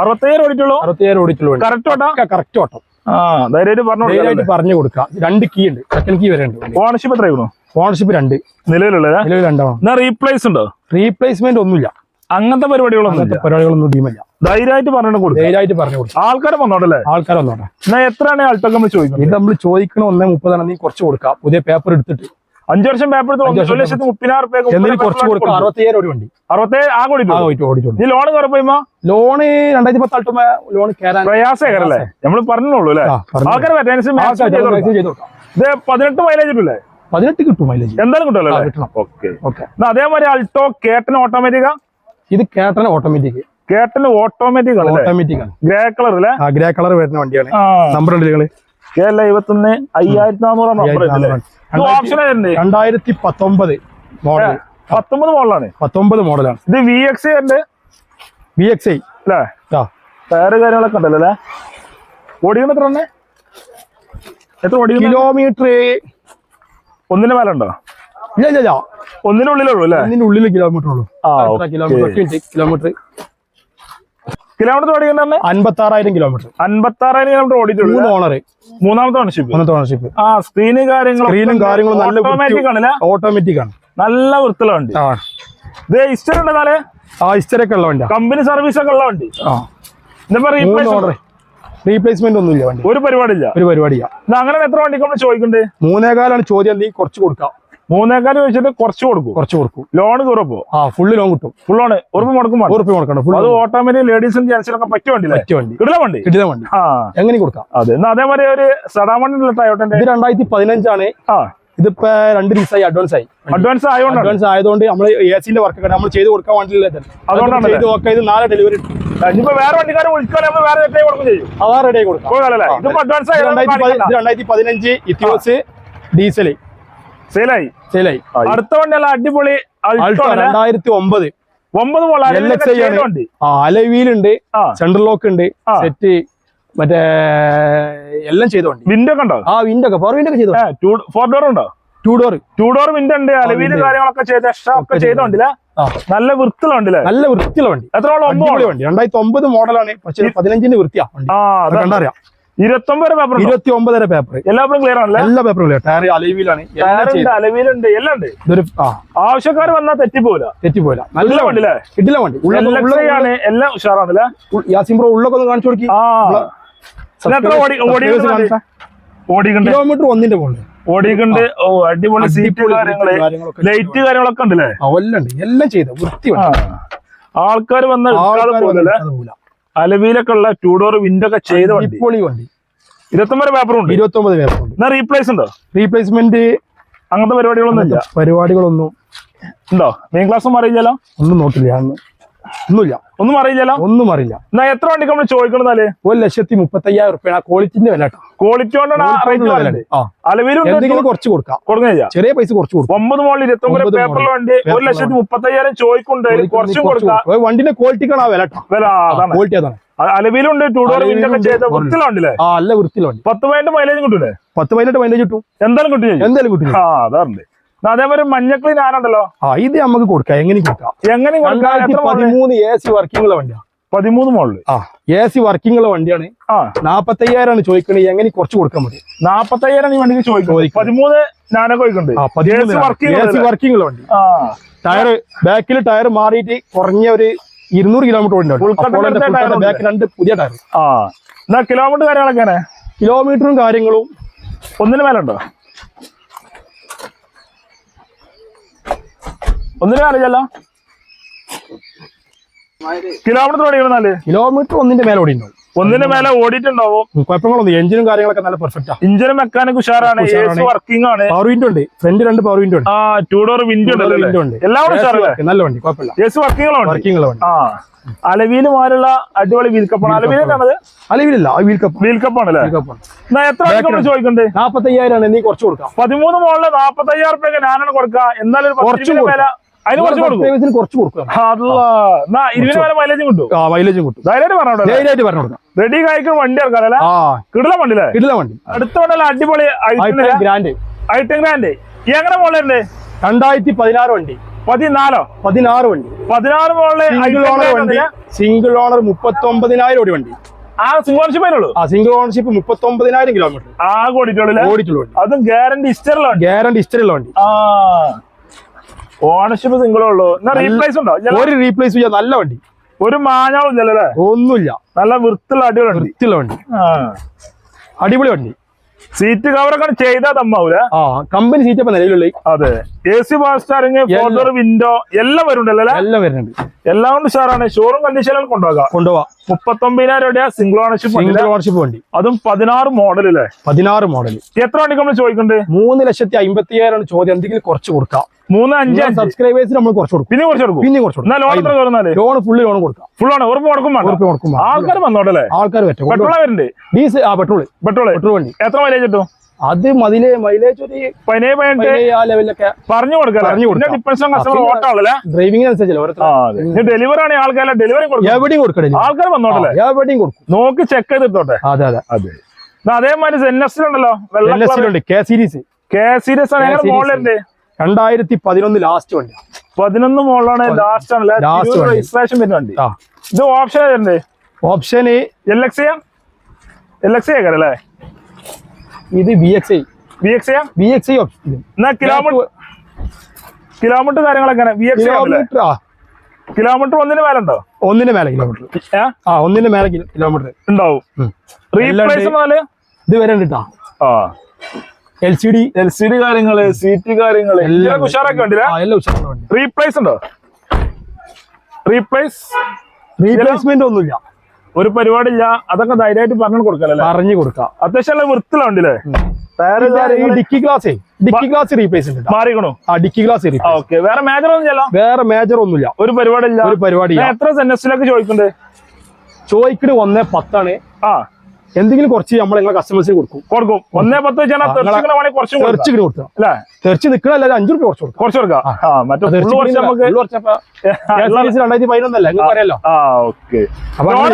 അറുപത്തയ്യായിരം ഓടിയിട്ടുള്ളൂ? അറുപത്തയ്യായിരം ഓടിച്ചുള്ള വണ്ടി. കറക്റ്റ് ഓട്ടം? കറക്റ്റ് ഓട്ടം. ആ ധൈര്യമായിട്ട് പറഞ്ഞു ധൈര്യമായിട്ട് പറഞ്ഞു കൊടുക്കാം. രണ്ട് കീ ഉണ്ട്. സെക്കൻഡ് കീ വരെ ഉണ്ട് ഓണർഷിപ്പ് എത്രയായിരുന്നു? ഓണർഷിപ്പ് രണ്ട്. നിലവിലുള്ളത്? നിലവിൽ രണ്ടാണ്. റീപ്ലേസ് ഉണ്ടോ? റീപ്ലേസ്മെന്റ് ഒന്നുമില്ല. അങ്ങനത്തെ പരിപാടികളൊന്നും അങ്ങനത്തെ പരിപാടികളൊന്നും ടീമില്ല. ധൈര്യമായിട്ട് പറഞ്ഞു കൊടുക്കും. ധൈര്യമായിട്ട് പറഞ്ഞു കൊടുക്കും. ആൾക്കാരെ വന്നോട്ടല്ലേ ആൾക്കാരെ വന്നോട്ടെ. എന്നാ എത്രയാണ് അൾട്ടൊക്കെ നമ്മൾ ചോദിക്കുന്നത്? ഇത് നമ്മൾ ചോദിക്കണം ഒന്നേ മുപ്പതാണ്. നീ കുറച്ച് കൊടുക്കാം. പുതിയ പേപ്പർ എടുത്തിട്ട്. അഞ്ചു വർഷം പേപ്പർ എടുത്ത് ഒരു ലക്ഷത്തി മുപ്പതിനായിരം കുറച്ച് കൊടുക്കാം. അറുപത്തിയേഴ് ഒരു വണ്ടി. ആ അറുപത്തേഴ് ആ കൂടി ഓടിച്ചു നീ ലോൺ കുറയുമ്പോ ലോണ് രണ്ടായിരത്തി പത്താട്ടുമ്പോ ലോൺ കയറാൻ പ്രയാസകരല്ലേ? നമ്മൾ പറഞ്ഞോളൂ അല്ലേ. ആൾക്കാർ ഇത് പതിനെട്ട് മൈലേജ് ഇല്ലേ? പതിനെട്ട് കിട്ടും മൈലേജ് എന്തായാലും കിട്ടുമല്ലോ കിട്ടണം. ഓക്കെ. ഓക്കെ. അതേമാതിരി അൾട്ടോ കേട്ടൻ ഓട്ടോമാറ്റിക്കാ ഇത് കേട്ടന ഓട്ടോമാറ്റിക് കേട്ടന് ഓട്ടോമാറ്റിക് ഓട്ടോമാറ്റിക് ആണ്. ഗ്രേ കളർ അല്ലേ? ആ ഗ്രേ കളർ വരുന്ന വണ്ടിയാണ്. നമ്പർ ഉണ്ട് കേരള ഇരുപത്തൊന്ന് അയ്യായിരത്തി നാനൂറാണ് രണ്ടായിരത്തി പത്തൊമ്പത് മോഡൽ പത്തൊമ്പത് മോഡലാണ് പത്തൊമ്പത് മോഡലാണ് ഇത് വി എക്സ് ഉണ്ട് വി എക്സ് ഐ അല്ലേ? ടയറ് കാര്യങ്ങളൊക്കെ ഉണ്ടല്ലോ അല്ലേ? ഓടിക്കണ എത്ര തന്നെ എത്ര ഓടിക്കുന്ന? കിലോമീറ്റർ ഒന്നിന് മേലുണ്ടോ ഇല്ല ഇല്ല. ഇല്ല ഒന്നിനുള്ളിലുള്ളൂ അല്ലേ? ഒന്നിനുള്ളിൽ കിലോമീറ്റർ ഉള്ളൂ. കിലോമീറ്റർ കിലോമീറ്റർ കിലോമീറ്റർ ഓടിക്കണ്ടേ അൻപത്തി ആറായിരം കിലോമീറ്റർ അൻപത്തി ആറായിരം കിലോമീറ്റർ ഓടിയിട്ടുള്ളൂ മൂന്ന് ഓണർ മൂന്നാമത്തെ ഓണർഷിപ്പ് മൂന്നാമത്തെ ഓണർഷിപ്പ് ആ സ്ക്രീന് കാര്യങ്ങളും സ്ക്രീനും കാര്യങ്ങളും നല്ല ഓട്ടോമാറ്റിക് ആണ് ഓട്ടോമാറ്റിക് ആണ്. നല്ല വൃത്തിയുള്ള വണ്ടി. ആ. ഇത് ഹിസ്റ്ററി ആ ആ ഹിസ്റ്ററൊക്കെ ഉള്ള വണ്ടി കമ്പനി സർവീസ് ഒക്കെ ഉള്ള വണ്ടി. ആ. ഓർഡർ റീപ്ലേസ്മെന്റ് ഒന്നുമില്ല വണ്ടി. ഒരു പരിപാടിയില്ല. ഒരു പരിപാടിയാ എന്നാ അങ്ങനെ എത്ര വണ്ടിക്ക് നമ്മൾ ചോദിക്കണ്ടേ? മൂന്നേകാലാണ് ചോദ്യം നീ കുറച്ച് കൊടുക്കാം. മൂന്നേക്കാൽ വെച്ചിട്ട് കുറച്ച് കൊടുക്കും. കുറച്ച് കൊടുക്കും. ലോൺ കുറപ്പോ ആ ഫുള്ള് ലോൺ കിട്ടും. ഫുൾ ലോൺ ഉറപ്പ് മുടക്കും. ഉറപ്പ് മുടക്കണം അത് ഓട്ടോമാറ്റിക് ലേഡീസും ജെന്റ്സിനൊക്കെ പറ്റിയ വണ്ടി പറ്റിയ വണ്ടി. കിടില വണ്ടി? കിട്ടുന്ന വണ്ടി. ആ. എങ്ങനെ കൊടുക്കാം. അതെ എന്നാ അതേമാതിരി ഒരു സടാ വണ്ടി ഉള്ള ടയോട്ടന്റെ ഇത് രണ്ടായിരത്തി പതിനഞ്ചാണ്. ആ. ഇതിപ്പോ രണ്ട് ദിവസമായി അഡ്വാൻസ് ആയി. അഡ്വാൻസ് ആയതുകൊണ്ട് അഡ്വാൻസ് ആയതുകൊണ്ട് നമ്മൾ എ സിന്റെ വർക്ക് നമ്മൾ ചെയ്ത് കൊടുക്കാൻ വേണ്ടിയില്ല അതുകൊണ്ടാണ് ചെയ്ത് നോക്കാം ഇത് നാളെ ഡെലിവറി ഇനിയിപ്പോ വേറെ വണ്ടിക്കാരെ വിളിക്കാൻ നമ്മൾ വേറെ റേറ്റ് കൊടുക്കും ചെയ്യും. അതാ റെഡി കൊടുക്കാം. പോകാലല്ലേ ഇതിപ്പോ അഡ്വാൻസ് ഇത് രണ്ടായിരത്തി പതി- ഇത് രണ്ടായിരത്തി പതിനഞ്ച് ഇത്യോസ് ഡീസൽ സെയിലായി. സെയിലായി. അടുത്ത വണ്ടി അല്ല അടിപൊളി രണ്ടായിരത്തി ഒമ്പത്. ഒമ്പത് മോൾ എൽ എക്സ് ഐ ആണ്. വണ്ടി? ആ അലവീലുണ്ട് സെൻട്രൽ ലോക്ക് ഉണ്ട് സെറ്റ് മറ്റേ എല്ലാം ചെയ്ത വണ്ടി. വിൻഡോ ഒക്കെ ഉണ്ടോ? ആ വിൻഡോ ഒക്കെ പവർ വിൻഡോ ഒക്കെ ചെയ്ത ഫോർ ഡോർ ഉണ്ടോ? Two door two door window ഉണ്ട് അലവിൽ. കാര്യങ്ങളൊക്കെ ചെയ്ത് എക്സ്ട്രാ ഒക്കെ ഒക്കെ ചെയ്ത വണ്ടില്ല ആ. നല്ല വൃത്തിയുള്ള വണ്ടില്ലേ നല്ല വൃത്തിയുള്ള വണ്ടി. എത്ര വണ്ടി? രണ്ടായിരത്തി ഒമ്പത് മോഡലാണ് പക്ഷെ പതിനഞ്ചിന് വൃത്തിയാ കണ്ടറിയാം. ഇരുപത്തൊമ്പത് പേപ്പർ ഇരുപത്തി ഒമ്പതര പേപ്പർ എല്ലാവരും ക്ലിയർ ആണല്ലേ? എല്ലാ പേപ്പറും ടയർ അലവിയിലാണ്. എല്ലാം ടയറുണ്ട് എല്ലാം ഉണ്ട്. ഇതൊരു ആവശ്യക്കാർ വന്നാൽ തെറ്റിപ്പോല തെറ്റിപ്പോല നല്ല വണ്ടി. കിട്ടില്ല വണ്ടി. ഉള്ള എൽ എക്സ് ഐ എല്ലാം ഉഷാറാണല്ലേ? യാസിം ബ്രോ ഉള്ളൊക്കെ ഒന്ന് കാണിച്ചു കൊടുക്കി. കിലോമീറ്റർ ഒന്നിന്റെ പോലെ ഓടിയുണ്ട് ഓ അടിപൊളി സീറ്റ് കാര്യങ്ങൾ. ലൈറ്റ് കാര്യങ്ങളൊക്കെ ഉണ്ടല്ലേ? എല്ലാം ഉണ്ട്. എല്ലാം ചെയ്ത. വൃത്തി ആൾക്കാർ വന്നാൽ പോകുന്നില്ലേ അലവിയിലൊക്കെ ഉള്ള ടൂഡോർ വിൻഡോ ഒക്കെ ചെയ്ത വണ്ടി. അടിപൊളി വണ്ടി. ഇരുപത്തൊമ്പത് പേപ്പർ ഉണ്ട്. ഇരുപത്തൊമ്പത് പേപ്പർ ഉണ്ട്. എന്നാ റീപ്ലേസ് ഉണ്ടോ? റീപ്ലേസ്മെന്റ് അങ്ങനത്തെ പരിപാടികളൊന്നും ഇല്ല. പരിപാടികളൊന്നും ഉണ്ടോ? മെയിൻ ക്ലാസ് അറിയില്ലല്ലോ? ഒന്നും നോക്കില്ല. അന്ന് ഒന്നുമില്ല. ഒന്നും അറിയില്ലല്ലോ? ഒന്നും അറിയില്ല. എന്നാ എത്ര വണ്ടി നമ്മൾ ചോദിക്കണമെന്നാൽ ഒരു ലക്ഷത്തി മുപ്പത്തി അയ്യായിരം റുപ്യാണ് ക്വാളിറ്റിന്റെ വില ക്വാളിറ്റി കൊണ്ടാണ് എന്തെങ്കിലും കുറച്ച് കൊടുക്കാം. കൊടുക്കുന്നില്ല ചെറിയ പൈസ കുറച്ച് കൊടുക്കാം. ഒമ്പത് മോളിൽ ഇരുപത്തൊമ്പത് പേപ്പറിൽ വണ്ടി. ഒരു ലക്ഷത്തി മുപ്പത്തി അയ്യായിരം ചോദിക്കുന്നുണ്ട്. കുറച്ചും കൊടുക്കാം. വണ്ടിന്റെ ക്വാളിറ്റിക്കാണ് ആ വില വില ക്വാളിറ്റി അതാണ്. അലവിലുണ്ട് ടൂ ഡോർ ചെയ്ത ആ അല്ല പത്ത് പതിനെട്ട് മൈലേജ് കിട്ടൂലേ? പത്ത് പതിനെട്ട് മൈലേജ് കിട്ടും. എന്തായാലും കിട്ടും എന്തായാലും കിട്ടും ആ അതാറുണ്ട് അതേപോലെ മഞ്ഞക്കളി ഞാനുണ്ടല്ലോ ആ ഇത് നമുക്ക് കൊടുക്കാം. എങ്ങനെ കൊടുക്കാം? എങ്ങനെ കൊടുക്കാം? പതിമൂന്ന് എ സി വർക്കിംഗ് ഉള്ള വണ്ടിയാണ് പതിമൂന്ന് മോളിൽ ആ എ സി വർക്കിംഗ് ഉള്ള വണ്ടിയാണ്. ആ. നാപ്പത്തയ്യായിരമാണ് ചോദിക്കണത് എങ്ങനെ കുറച്ച് കൊടുക്കാൻ മതി? നാപ്പത്തയ്യായിരം ഈ വണ്ടിക്ക് ചോദിക്കും. ചോദിക്കും. പതിമൂന്ന് ഞാനൊക്കെ വർക്കിംഗ് ഉള്ള വണ്ടി. ടയർ ബാക്കിൽ ടയർ മാറിയിട്ട് കുറഞ്ഞ ഒരു ഇരുന്നൂറ് കിലോമീറ്റർ ബാക്ക് രണ്ട് പുതിയ ടയർ ആ. എന്നാ കിലോമീറ്റർ കാര്യങ്ങളൊക്കെ കിലോമീറ്ററും കാര്യങ്ങളും ഒന്നിന് മേലെ ഉണ്ടോ ഒന്നിന് മേലെ കിലോമീറ്റർ ഓടിക്കണമെന്നാൽ കിലോമീറ്റർ ഒന്നിന്റെ മേലെ ഓടി ഒന്നിന്റെ ഒന്നിന് മേലെ ഓടിയിട്ടുണ്ടാവും. കുഴപ്പങ്ങളൊന്നും എഞ്ചിനും കാര്യങ്ങളൊക്കെ നല്ല പെർഫെക്റ്റാ എഞ്ചിനും മെക്കാനിക് ഉഷാറാണ്. വർക്കിംഗ് ആണ്. പവർ വിൻഡോ ഉണ്ട്. ഫ്രണ്ട് രണ്ട് പവർ വിൻഡോ ഉണ്ട്. ആ ടൂ ഡോർ വിൻഡോ വിൻഡോ ഉണ്ട്. എല്ലാം കൂടെ നല്ല വണ്ടി. കുഴപ്പമില്ല. എസ് സി വർക്കിംഗ് വർക്കിംഗ് ഉള്ള വണ്ടി. ആ. അലവിയിൽ മാറുള്ള അടിപൊളി വീൽ കപ്പാണ് അലവിയിലാണത് അലവിലില്ല വീൽ കപ്പ് വീൽ കപ്പാണല്ലേ എത്ര ചോദിക്കണ്ടേ? നാപ്പത്തയ്യായിരം ആണ്. നീ കുറച്ച് കൊടുക്കാം. പതിമൂന്ന് മോളിൽ നാപ്പത്തയ്യായിരം റുപ്യൊക്കെ ഞാനാണ് കൊടുക്കുക. എന്നാലും ഒരു അതിന് കുറച്ച് കുറച്ച് കൊടുക്കാം മൈലേജും കിട്ടും. ആ മൈലേജും കിട്ടും. ധൈര്യമായിട്ട് പറഞ്ഞോട്ടെ ധൈര്യമായിട്ട് പറഞ്ഞു കൊടുക്കാം. റെഡി കായ്ക്കുന്ന വണ്ടി അല്ലേ? ആ. കിടില വണ്ടി അടുത്ത വണ്ടല്ല അടിപൊളി ഗ്രാൻഡ് ഐറ്റം ഗ്രാൻഡ് എങ്ങനെ മോളുണ്ട് രണ്ടായിരത്തി പതിനാറ് വണ്ടി. പതിനാലോ? പതിനാറ് വണ്ടി. പതിനാറ് മോളിൽ സിംഗിൾ ഓണർ വണ്ടി. സിംഗിൾ ഓണർ മുപ്പത്തി ഒമ്പതിനായിരം ഓടി വണ്ടി. ആ സിംഗോൺഷിപ്പേനുള്ളൂ ആ സിംഗിൾ ഓണർഷിപ്പ് മുപ്പത്തി ഒമ്പതിനായിരം കിലോമീറ്റർ ആ കോടി ഓടിച്ചുള്ള അതും ഗ്യാരണ്ടി ഇസ്റ്ററിലാണ് വണ്ടി. ഗ്യാരണ്ടി ഹിസ്റ്ററി ഉള്ള വണ്ടി. ആ. ഓണർഷിപ്പ് സിംഗിളേ ഉള്ളൂ. എന്നാ റീപ്ലേസ് ഉണ്ടോ? ഒരു റീപ്ലേസ് ചെയ്യാം നല്ല വണ്ടി. ഒരു മാഞ്ഞാളും ഇല്ലല്ലോ അല്ലേ? ഒന്നുമില്ല. നല്ല വൃത്തിയുള്ള അടിപൊളി വണ്ടി. വൃത്തിയുള്ള വണ്ടി. അടിപൊളി വണ്ടി. സീറ്റ് കവറൊക്കെ ചെയ്താ തമ്മാവൂല? ആ കമ്പനി സീറ്റ് അപ്പൊ നിലവിലുള്ള. അതെ. A C power steering four door window എല്ലാം വരുന്നുണ്ടല്ലോ എല്ലാം വരുന്നുണ്ട്. എല്ലാം കൊണ്ട് ഉഷാറാണ്. ഷോറൂം കണ്ടീഷനിൽ കൊണ്ടുപോകാം. കൊണ്ടുപോകാം മുപ്പത്തൊമ്പതിനായിരം രൂപയാ സിംഗിൾ ഓണർഷിപ്പ് സിംഗിൾ ഓണർഷിപ്പ് വണ്ടി. അതും പതിനാറ് മോഡൽ അല്ലേ പതിനാറ് മോഡൽ എത്ര വണ്ടിക്ക് നമ്മൾ ചോദിക്കുന്നുണ്ട്? മൂന്ന് ലക്ഷത്തി അമ്പത്തി ചോദ്യം. എന്തെങ്കിലും കുറച്ച് കൊടുക്കാം. മൂന്ന് അഞ്ച് സബ്സ്ക്രൈബേഴ്സ് നമ്മൾ കുറച്ച് കൊടുക്കും. പിന്നെ കുറച്ച് കൊടുക്കും. പിന്നെ കുറച്ച് ലോൺ എത്ര ലോൺ ഫുള്ള് ലോൺ കൊടുക്കാം. ഫുൾ ആണ് ഉറപ്പ് മുടക്കും വേണ്ട. ഉറപ്പ് കൊടുക്കും ആൾക്കാർ വന്നോട്ടല്ലേ ആൾക്കാർ പറ്റും പെട്രോൾ വരുന്നുണ്ട് ഡീസൽ ആ പെട്രോൾ പെട്രോൾ പെട്രോൾ വണ്ടി. എത്ര മൈലേജ് കിട്ടും? അത് മതിൽ മൈലേജ് ഒരു പതിനേഴ് പതിനെട്ട്. പതിനേഴ് ആ ലെവലിലൊക്കെ പറഞ്ഞു ഡ്രൈവിംഗ് അനുസരിച്ചല്ല ഡെലിവറി ആണ് ആൾക്കാരെ ഡെലിവറി കൊടുക്കും. എവിടെയും കൊടുക്കണില്ല ആൾക്കാർ വന്നോട്ടല്ലേ എവിടെയും കൊടുക്കും. നോക്കി ചെക്ക് ചെയ്തിട്ടോട്ടെ അതെ അതെ. അതെ. അതേമാതിരി ഉണ്ടല്ലോ. കെ സീരീസ് കെ സീരീസ് ആണ്. രണ്ടായിരത്തി പതിനൊന്ന് ലാസ്റ്റ് വണ്ടി പതിനൊന്ന് മോളാണ് ലാസ്റ്റ് ആണ് ലാസ്റ്റ്. രജിസ്ട്രേഷൻ വരുന്ന വണ്ടി. ഇത് ഓപ്ഷൻ വരുന്നുണ്ട് option L X L X അല്ലേ? ഇത് B X I B X B X I option എന്നാ കിലോമീറ്റർ കിലോമീറ്റർ കാര്യങ്ങളൊക്കെ ബി എക്സ് കിലോമീറ്റർ ആ. കിലോമീറ്റർ ഒന്നിന് മേലെ ഉണ്ടോ? ഒന്നിന് മേലെ കിലോമീറ്റർ ആ ഒന്നിന് മേലെ കിലോമീറ്റർ ഉണ്ടാവും. റീപ്ലേസ് ഇത് വരെ ഉണ്ട് ആ. L C D L C D കാര്യങ്ങൾ സീറ്റ് കാര്യങ്ങൾ എല്ലാം ഉഷാറൊക്കെ എല്ലാം വണ്ടി റീപ്ലേസ് ഉണ്ടോ? റീപ്ലേസ് റീപ്ലേസ്മെന്റ് ഒന്നുമില്ല. ഒരു പരിപാടിയില്ല. അതൊക്കെ ധൈര്യമായിട്ട് പറഞ്ഞു കൊടുക്കല്ലേ പറഞ്ഞു കൊടുക്കാം. അത്യാവശ്യം വൃത്തിലുണ്ടല്ലേ dicky glass dicky glass replace ഉണ്ട്. മാറിക്കണു? ആ ഡിക്കി ഗ്ലാസ് ഓക്കെ. വേറെ മേജർ ഒന്നും ചെല്ലാം വേറെ മേജർ ഒന്നുമില്ല. ഒരു പരിപാടിയില്ല? ഒരു പരിപാടി എത്ര സെന്റസിലൊക്കെ ചോദിക്കുന്നുണ്ട് ചോയ്ക്കിന് ഒന്നേ പത്താണ്. ആ. എന്തെങ്കിലും കുറച്ച് നമ്മൾ നിങ്ങളെ കസ്റ്റമേഴ്സിന് കൊടുക്കും. കൊടുക്കും. ഒന്നേ പത്ത് വെച്ചാൽ തെറിച്ചിക്കണ വേണമെങ്കിൽ കുറച്ചും കൊടുക്കാം. തെറിച്ചിങ്ങനെ കൊടുക്കാം. അല്ലേ? തെറിച്ച് നിൽക്കണല്ല അഞ്ചു റുപ്യ കുറച്ച് കൊടുക്കാം. കുറച്ച് കൊടുക്കാം. തെറിച്ച് രണ്ടായിരത്തി പതിനൊന്നല്ലേ നിങ്ങൾക്ക്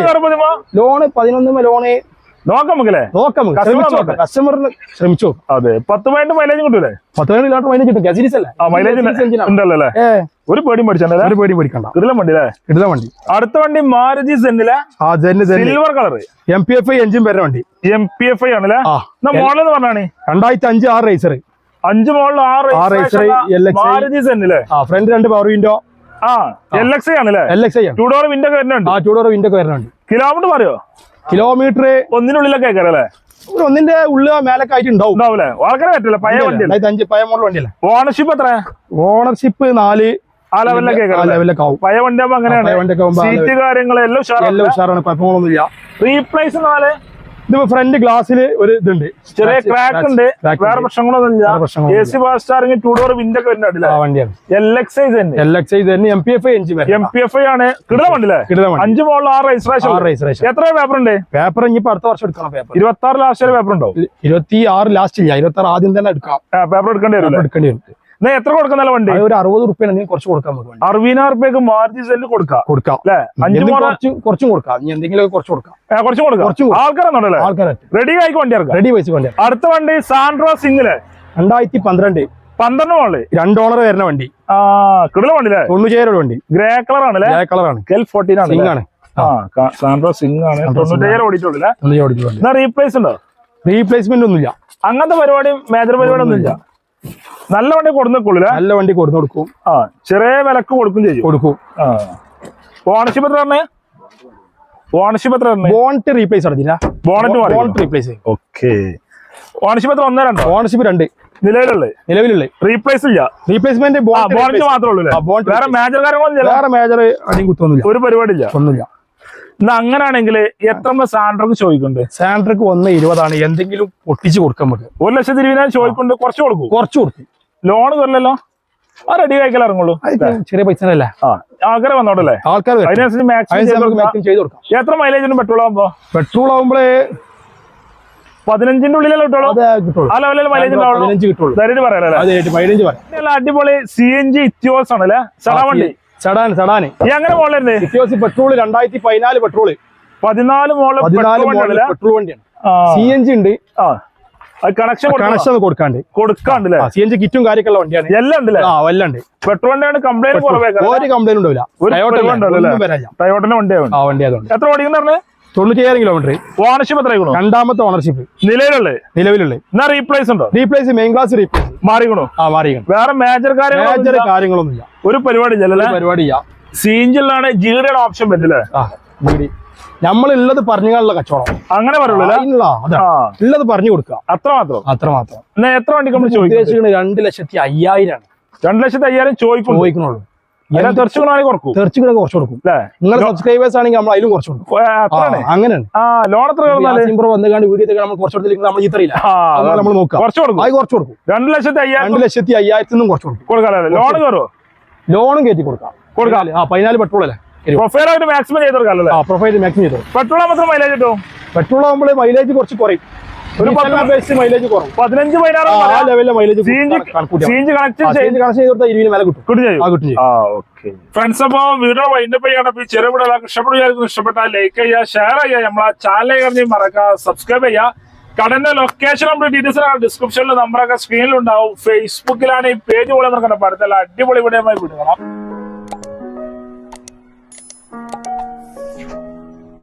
കയറുമ്പോ ലോണ് പതിനൊന്ന് ലോണ് നോക്കാം നമുക്കല്ലേ നോക്കാം Customer കസ്റ്റമറിന് ശ്രമിച്ചു. അതെ. പത്ത് പോയിന്റ് മൈലേജ് കിട്ടൂലേ? പത്ത് പതിനൊന്ന് കിലോമീറ്റർ മൈലേജ് കിട്ടും. ഗസീരീസ് അല്ലേ? ആ മൈലേജ് ഉണ്ടല്ലോ അല്ലേ? ഒരു ഒരു പേടി വണ്ടി അല്ലേ? വണ്ടി. അടുത്ത വണ്ടി Maruti സെന്നിലെ silver colour M P F I engine വരുന്ന വണ്ടി. എം പി എഫ് ഐ ആണല്ലേ? മോഡൽ എന്ന് പറഞ്ഞാണ്? രണ്ടായിരത്തി അഞ്ച് ആറ് റേസർ അഞ്ച് മോഡൽ ആറ് റേസർ. മാരുതി സെന്നിലെ ആ ഫ്രണ്ട് രണ്ട് പവർ വിൻഡോ ആ എൽ എക്സ് ഐ ആണല്ലേ? L X I two door window വരുന്നുണ്ട്. ആ ടൂ ഡോർ വിൻഡോ ഒക്കെ വരുന്ന കിലോമീറ്റർ പറയോ? കിലോമീറ്റർ ഒന്നിനുള്ളിലൊക്കെ കയറല്ലേ ഒരു ഒന്നിന്റെ ഉള്ളിൽ മേലൊക്കെ ആയിട്ട് ഉണ്ടാവും. ഉണ്ടാവില്ലേ? വളരെ പറ്റില്ല പഴയ വണ്ടി അഞ്ച് പഴയ മോഡൽ വണ്ടിയല്ലേ? ഓണർഷിപ്പ് എത്ര ഓണർഷിപ്പ് നാല്. ആ ലെവലിലൊക്കെ ലെവലൊക്കെ ആവും. പഴയ വണ്ടി പഴയ അങ്ങനെയാണ്. ആവുമ്പോ സീറ്റ് കാര്യങ്ങൾ എല്ലാം എല്ലാം ഉഷാറാണ് കുഴപ്പങ്ങളൊന്നുമില്ല. റീപ്ലേസ് നാല്? ഇത് ഫ്രണ്ട് ഗ്ലാസ്സിൽ ഒരു ഇതുണ്ട്. ചെറിയ ക്രാക്ക് ഉണ്ട്. വേറെ. പ്രശ്നങ്ങളൊന്നും A C fast steering two door window ഒക്കെ വരുന്നുണ്ട് എൽ എക്സ് ഐ തന്നെ. എൽ എക്സ് ഐ തന്നെ. M P F I engine M P F I ആണ് കിട വണ്ടില്ലേ? അഞ്ച് മോളിൽ ആറ് രജിസ്ട്രേഷൻ രജിസ്ട്രേഷൻ എത്ര പേപ്പർ ഉണ്ട്? പേപ്പർ ഇനിയിപ്പോ അടുത്ത വർഷം എടുക്കണം പേപ്പർ ഇരുപത്തി ആറ് ലാസ്റ്റ് പേപ്പർ ഉണ്ടോ? ഇരുപത്തി ആറ് ലാസ്റ്റ് ഇല്ല. ഇരുപത്തി ആറ് ആദ്യം തന്നെ എടുക്കാം. പേപ്പർ എടുക്കേണ്ടി വരും എടുക്കേണ്ടി വരും. എത്ര കൊടുക്കുന്നല്ല വണ്ടി? ഒരു അറുപത് റുപ്യാണ് നീ കുറച്ച് കൊടുക്കാൻ പറ്റും വണ്ടി. അറുപതിനായിരം റുപ്യക്ക് മാർജി സെല്ല് കൊടുക്കാം. കൊടുക്കാം. അല്ലെ? അഞ്ചു കുറച്ച് കുറച്ചും കൊടുക്കാം. നീ എന്തെങ്കിലും കുറച്ച് കൊടുക്കാം. കുറച്ച് കൊടുക്കാം. കുറച്ചും. ആൾക്കാരെന്നുണ്ടല്ലേ ആൾക്കാരെ റെഡി ആയി വണ്ടി ഇറക്കാം റെഡി പൈസ വണ്ടി അടുത്ത വണ്ടി സാൻഡ്രോ സിംഗിൽ രണ്ടായിരത്തി പന്ത്രണ്ട്. പന്ത്രണ്ട് മോളിൽ രണ്ട് ഓണർ വരുന്ന വണ്ടി. ആ കിടല വണ്ടില്ലേ തൊണ്ണൂറ്റേഴ് വണ്ടി. ഗ്രേ കളർ ആണല്ലേ ഗ്രേ കളറാണ് എൽ ഫോർട്ടീൻ ആണ് സിംഗാണ് ആണ്. സാൻഡ്രോ സിംഗ് ആണ്. തൊണ്ണൂറ്റേഴ് ഓടിയിട്ടുള്ളൂ വണ്ടി. റീപ്ലേസ് ഉണ്ടോ? റീപ്ലേസ്മെന്റ് ഒന്നുമില്ല. അങ്ങനത്തെ പരിപാടി മേജർ പരിപാടി ഒന്നും ഇല്ല നല്ല വണ്ടി കൊടുക്കൂല നല്ല വണ്ടി കൊടുത്തു കൊടുക്കും. ആ ചെറിയ വിലക്ക് കൊടുക്കും ചെയ്യും. കൊടുക്കും. ആ. ഓണർഷിപ്പ് എത്ര പറഞ്ഞേ ഓണർഷിപ്പ് എത്ര ബോണറ്റ് റീപ്ലേസ് നടത്തില്ല bonnet bonnet replace okay ownership എത്ര ഒന്നേ രണ്ടോ? ഓണർഷിപ്പ് രണ്ട്. നിലവിലുള്ളേ? നിലവിലുള്ള. റീപ്ലേസ് ഇല്ല. റീപ്ലേസ്മെന്റ് ബോണറ്റ് മാത്രമേ ഉള്ളൂ വേറെ മേജർ കാര്യങ്ങളൊന്നും ഇല്ല. വേറെ മേജർ അടിയും കുത്തൊന്നുമില്ല. ഒരു പരിപാടി ഇല്ല. ഒന്നുമില്ല. എന്നാ അങ്ങനെയാണെങ്കിൽ എത്ര സാൻഡ്രക്ക് ചോദിക്കുന്നുണ്ട്? സാൻഡ്രക്ക് ഒന്ന് ഇരുപതാണ്. എന്തെങ്കിലും പൊട്ടിച്ച് കൊടുക്കാൻ നമുക്ക് ഒരു ലക്ഷത്തി ഇരുപതിനായിരം ചോദിക്കുന്നുണ്ട്. കുറച്ച് കൊടുക്കും. കുറച്ച് കൊടുക്കും. ലോൺ തരല്ലോ ആ റെഡി ആയിക്കല ഇറങ്ങുള്ളൂ. ചെറിയ പൈസ അല്ലേ? വന്നോടല്ലേ ആൾക്കാരെ വന്നോട്ടല്ലേ ആൾക്കാർ എത്ര മൈലേജ് പെട്രോൾ ആകുമ്പോ പെട്രോൾ ആകുമ്പോഴേ പതിനഞ്ചിന്റെ ഉള്ളിലല്ലേ കിട്ടുള്ളൂ? ആ ലെവലിൽ മൈലേജ് ഉണ്ടാവുള്ളൂ. പറയാം അടിപൊളി സി എൻ ജി ഇത്യോസ് ആണല്ലേ? സടാ സടാൻ സടാന് ഈ അങ്ങനെ മോളിലുണ്ട് വ്യത്യാസം പെട്രോൾ രണ്ടായിരത്തി പതിനാല് പെട്രോൾ പതിനാല് മോളിൽ പതിനാല് പെട്രോൾ മോഡൽ? പെട്രോൾ വണ്ടിയാണ്. സി എൻ ജി ഉണ്ട്. ആ. കണക്ഷൻ കണക്ഷൻ കൊടുക്കാണ്ട്. കൊടുക്കാണ്ടല്ലേ? സി എൻ ജി കിറ്റും കാര്യമൊക്കെ വണ്ടിയാണ്. എല്ലാം ഉണ്ടല്ലേ? ആ എല്ലാം പെട്രോളിന്റെ കംപ്ലൈന്റ് വണ്ടിയാണ് ഒരു കംപ്ലൈന്റ് ഉണ്ടാവില്ല. ഒരു ടയോട്ട പരിപാടി ഉണ്ടാവില്ല, വരാനില്ല. ടയോട്ടന്റെ വണ്ടിയാണ്. ആ വണ്ടി അതുകൊണ്ട് എത്ര ഓടിക്കുന്ന പറഞ്ഞേ? തൊണ്ണൂറ്റിയേഴ് കിലോമീറ്റർ ഓണർഷിപ്പ് എത്ര രണ്ടാമത്തെ ഓണർഷിപ്പ് നിലവിലുള്ളത്? നിലവിലുള്ളത്. എന്നാ റീപ്ലേസ് ഉണ്ടോ? റീപ്ലേസ് മെയിൻ ക്ലാസ് റീപ്ലേസ് മാറിക്കണോ? ആ മാറി വേറെ മേജർ കാര്യങ്ങൾ മേജർ കാര്യങ്ങളൊന്നുമില്ല. ഒരു പരിപാടി പരിപാടി ഇല്ല സീഞ്ചിലാണ് ജിയുടെ ഓപ്ഷൻ പറ്റില്ലേ നമ്മളുള്ളത് പറഞ്ഞുള്ള കച്ചവടം. അങ്ങനെ പറയുള്ളൂ അല്ലേ? അതിനുള്ള ഉള്ളത് പറഞ്ഞു കൊടുക്കുക. അത്ര മാത്രം അത്ര മാത്രം എന്നാ എത്ര വണ്ടി നമ്മൾ ഉദ്ദേശിക്കുന്നത് രണ്ട് ലക്ഷത്തി അയ്യായിരം രണ്ടു ലക്ഷത്തി അയ്യായിരം ചോദിക്കും ചോദിക്കണുള്ളൂ കുറച്ച് കൊടുക്കും. നിങ്ങൾ സബ്സ്ക്രൈബേഴ്സ് ആണെങ്കിൽ നമ്മൾ അതിലും കുറച്ച് കൊടുക്കും. അത്രയാണ് അങ്ങനെയാണ്. ലോൺ എത്ര വന്നുകാണ്ട് വീഡിയോ നമ്മൾ കുറച്ച് കൊടുത്തില്ലെങ്കിൽ നമ്മൾ നോക്കാം കുറച്ച് കൊടുക്കും. അത് കുറച്ച് കൊടുക്കും. രണ്ടു ലക്ഷത്തി അയ്യായിരം രണ്ട് ലക്ഷത്തി അയ്യായിരത്തി നിന്നും കുറച്ച് കൊടുക്കും. കൊടുക്കാല്ലേ ലോൺ കയറുമോ ലോണും കയറ്റി കൊടുക്കാം. കൊടുക്കാം. ആ പതിനാല് പെട്രോൾ അല്ലേ? പ്രൊഫൈൽ മാക്സിമം പ്രൊഫൈൽ മാക്സിമം ചെയ്തു പെട്രോൾ മാത്രം മൈലേജ് കിട്ടും? പെട്രോൾ ആകുമ്പോൾ മൈലേജ് കുറച്ച് കുറയും. ഒരു പത്ത് മൈലേജ് കുറവും. പതിനഞ്ച് മൈലേജ് സീഞ്ച് കണക്ട് കണക്ഷൻ ചെയ്ത് കൊടുത്താൽ ഇരുപതിന് വില കിട്ടും. കിട്ടും ചെയ്യും. ആ കിട്ടും ആ ഓക്കെ. ഫ്രണ്ട്സ് അപ്പൊ വീഡിയോ വൈൻഡപ്പ് ചെയ്യണം. അപ്പൊ ഈ ചെറിയ വീഡിയോ എല്ലാവർക്കും ഇഷ്ടപ്പെടുകയായിരിക്കും. ഇഷ്ടപ്പെട്ടാൽ ലൈക്ക് ചെയ്യുക ഷെയർ ചെയ്യുക. നമ്മളെ ചാനൽ കറിഞ്ഞ് മറക്കുക സബ്സ്ക്രൈബ് ചെയ്യുക. കടന്റെ ലൊക്കേഷൻ നമ്മുടെ ഡീറ്റെയിൽസ് ഡിസ്ക്രിപ്ഷനിൽ നമ്പറൊക്കെ സ്ക്രീനിൽ ഉണ്ടാവും. ഫേസ്ബുക്കിലാണ് ഈ പേജ് പോലെ നടക്കുന്ന പഠിത്തല്ല അടിപൊളി വീഡിയോ വിടുകണം